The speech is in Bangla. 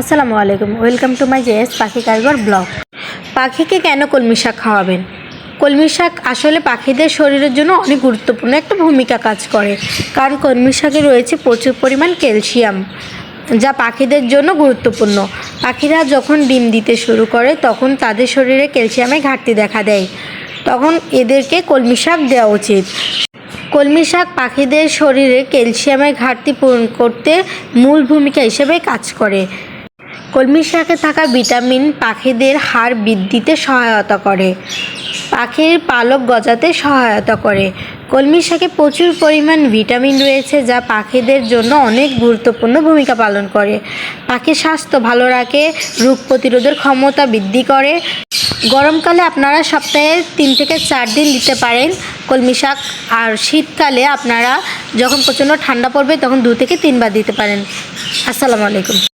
আসসালামু আলাইকুম, ওয়েলকাম টু মাই জেএস পাখি কারবার ব্লগ। পাখিকে কেন কলমি শাক খাওয়াবেন? কলমি শাক আসলে পাখিদের শরীরের জন্য অনেক গুরুত্বপূর্ণ একটা ভূমিকা কাজ করে, কারণ কলমি শাকে রয়েছে প্রচুর পরিমাণ ক্যালসিয়াম, যা পাখিদের জন্য গুরুত্বপূর্ণ। পাখিরা যখন ডিম দিতে শুরু করে, তখন তাদের শরীরে ক্যালসিয়ামের ঘাটতি দেখা দেয়। তখন এদেরকে কলমি শাক দেওয়া উচিত। কলমি শাক পাখিদের শরীরে ক্যালসিয়ামের ঘাটতি পূরণ করতে মূল ভূমিকা হিসেবে কাজ করে। কলমি শাকে থাকা ভিটামিন পাখিদের হাড় বৃদ্ধিতে সহায়তা করে। পাখির পালক গজাতে সহায়তা করে। কলমি শাকে প্রচুর পরিমাণ ভিটামিন রয়েছে যা পাখিদের জন্য অনেক গুরুত্বপূর্ণ ভূমিকা পালন করে। পাখির স্বাস্থ্য ভালো রাখে, রোগ প্রতিরোধের ক্ষমতা বৃদ্ধি করে। গরমকালে আপনারা সপ্তাহে তিন থেকে চার দিন দিতে পারেন কলমি শাক। আর শীতকালে আপনারা যখন প্রচণ্ড ঠান্ডা পড়বে তখন দু থেকে তিনবার দিতে পারেন। আসসালামু আলাইকুম।